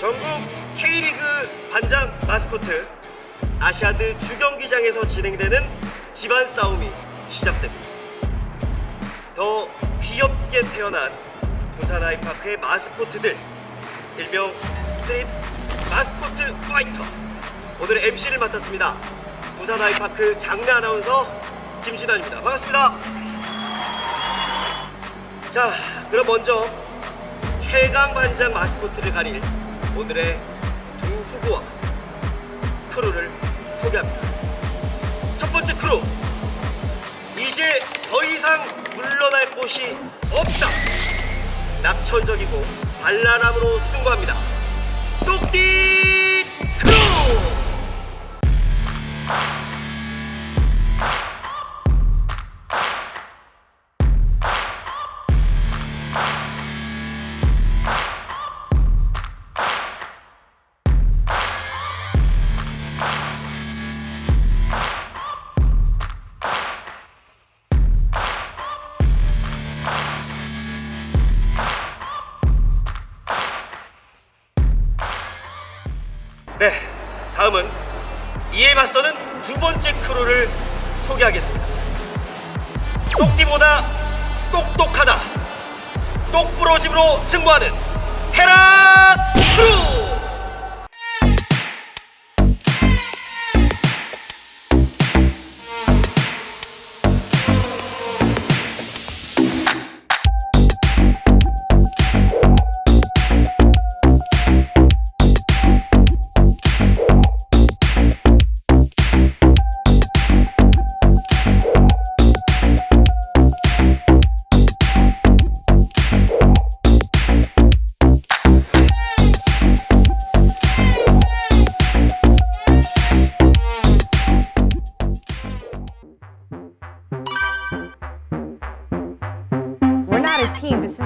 전국 K리그 반장 마스코트 아시아드 주경기장에서 진행되는 집안 싸움이 시작됩니다. 더 귀엽게 태어난 부산 아이파크의 마스코트들 일명 스트릿 마스코트 파이터 오늘 MC를 맡았습니다. 부산 아이파크 장례 아나운서 김진환입니다. 반갑습니다. 자, 그럼 먼저 최강 반장 마스코트를 가릴 오늘의 두 후보와 크루를 소개합니다. 첫 번째 크루 이제 더 이상 물러날 곳이 없다. 낙천적이고 발랄함으로 승부합니다. 똑띠 네, 다음은 이에 맞서는 두 번째 크루를 소개하겠습니다. 똑띠보다 똑똑하다. 똑부러짐으로 승부하는 헤라 크루!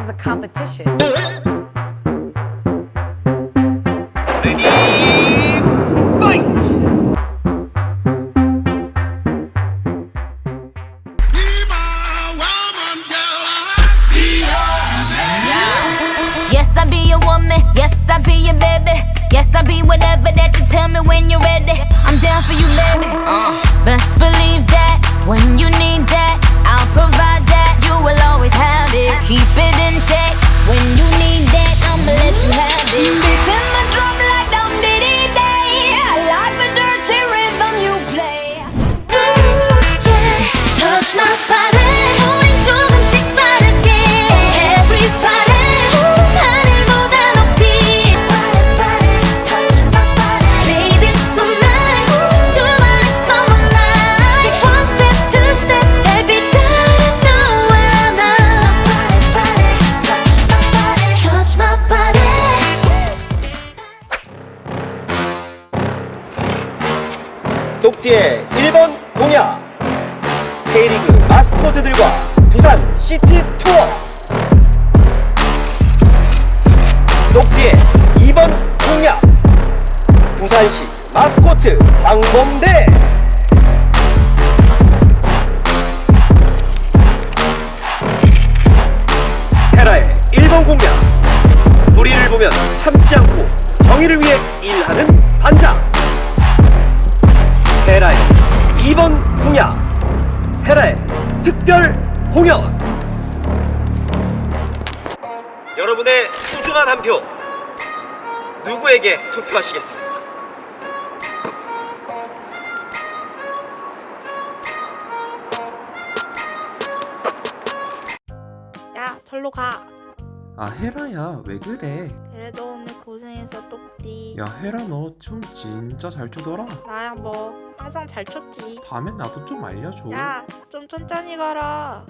is a competition. Ready, fight! Yeah. Yes, I be your woman. Yes, I be your baby. Yes, I be whatever that you tell me. When you 공약. K리그 마스코트들과 부산 시티 투어. 똑띠의 2번 공약. 부산시 마스코트 장범대. 헤라의 1번 공약. 불의를 보면 참지 않고 정의를 위해 일하는 반장 2번 공약 헤라의 특별 공연 여러분의 소중한 한 표 누구에게 투표하시겠습니까? 야, 절로 가. 아 헤라야 왜 그래? 그래도 오늘 고생했어, 똑띠. 야 헤라 너 춤 진짜 잘 추더라. 나야 뭐 항상 잘 췄지. 다음엔 나도 좀 알려줘. 야, 좀 천천히 가라.